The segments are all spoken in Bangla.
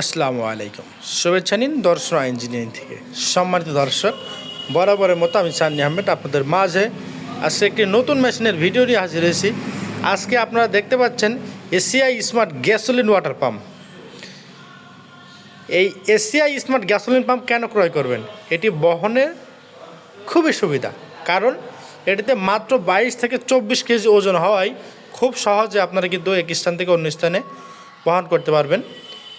আসসালামু আলাইকুম। শুভেচ্ছা নিন দর্শন ইঞ্জিনিয়ারিং থেকে। সম্মানিত দর্শক, বরাবরের মতো আমি চান্নি আহমেদ আপনাদের মাঝে আজকে একটি নতুন মেশিনের ভিডিও নিয়ে হাজির হয়েছি। আজকে আপনারা দেখতে পাচ্ছেন ACI smart gasoline water pump. এই এসিআই স্মার্ট গ্যাসোলিন পাম্প কেন ক্রয় করবেন? এটি বহনের খুবই সুবিধা। কারণ এটিতে মাত্র বাইশ থেকে চব্বিশ কেজি ওজন হওয়ায় খুব সহজে আপনারা কিন্তু এক স্থান থেকে অন্য স্থানে বহন করতে পারবেন।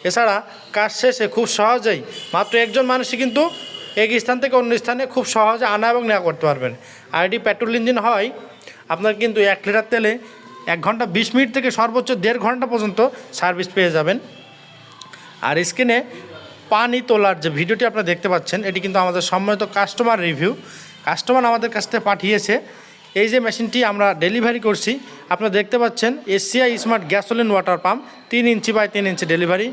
এছাড়া কাজ শেষে খুব সহজেই মাত্র একজন মানুষই কিন্তু এক স্থান থেকে অন্য স্থানে খুব সহজে আনা এবং নেওয়া করতে পারবেন। আর এটি পেট্রোল ইঞ্জিন হয়, আপনার কিন্তু এক লিটার তেলে এক ঘণ্টা বিশ মিনিট থেকে সর্বোচ্চ দেড় ঘণ্টা পর্যন্ত সার্ভিস পেয়ে যাবেন। আর স্ক্রিনে পানি তোলার যে ভিডিওটি আপনারা দেখতে পাচ্ছেন, এটি কিন্তু আমাদের সম্মানিত কাস্টমার রিভিউ কাস্টমার আমাদের কাছ থেকে পাঠিয়েছে। এই যে মেশিনটি আমরা ডেলিভারি করছি, আপনারা দেখতে পাচ্ছেন Asia smart gasoline water pump, তিন ইঞ্চি বাই তিন ইঞ্চি ডেলিভারি।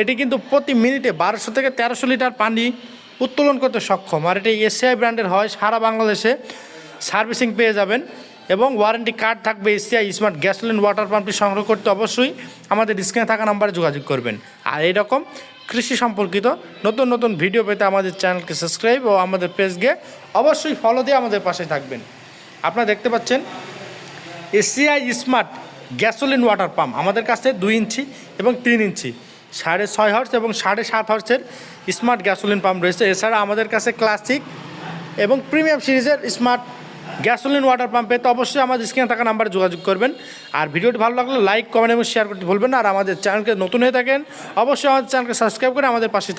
এটি কিন্তু প্রতি মিনিটে বারোশো থেকে তেরোশো লিটার পানি উত্তোলন করতে সক্ষম। আর এটি এসিআই ব্র্যান্ডের হয়, সারা বাংলাদেশে সার্ভিসিং পেয়ে যাবেন এবং ওয়ারেন্টি কার্ড থাকবে এসিআই স্মার্ট গ্যাসোলিন ওয়াটার পাম্পটি সংগ্রহ করতে অবশ্যই আমাদের স্ক্রিনে থাকা নাম্বারে যোগাযোগ করবেন। আর এইরকম কৃষি সম্পর্কিত নতুন নতুন ভিডিও পেতে আমাদের চ্যানেলকে সাবস্ক্রাইব ও আমাদের পেজকে অবশ্যই ফলো দিয়ে আমাদের পাশে থাকবেন। আপনারা দেখতে পাচ্ছেন, ACI smart gasoline water pump আমাদের কাছে দুই ইঞ্চি এবং তিন ইঞ্চি, সাড়ে ছয় হর্স এবং সাড়ে সাত হর্সের স্মার্ট গ্যাসোলিন পাম্প রয়েছে। এছাড়া আমাদের কাছে ক্লাসিক এবং প্রিমিয়াম সিরিজের স্মার্ট গ্যাসোলিন ওয়াটার পাম্প পেতে অবশ্যই আমাদের স্ক্রিনে থাকা নাম্বারে যোগাযোগ করবেন। আর ভিডিওটি ভালো লাগলে লাইক, কমেন্ট এবং শেয়ার করতে ভুলবেন না। আর আমাদের চ্যানেলকে নতুন হয়ে থাকেন, অবশ্যই আমাদের চ্যানেলকে সাবস্ক্রাইব করে আমাদের পাশে থাকবেন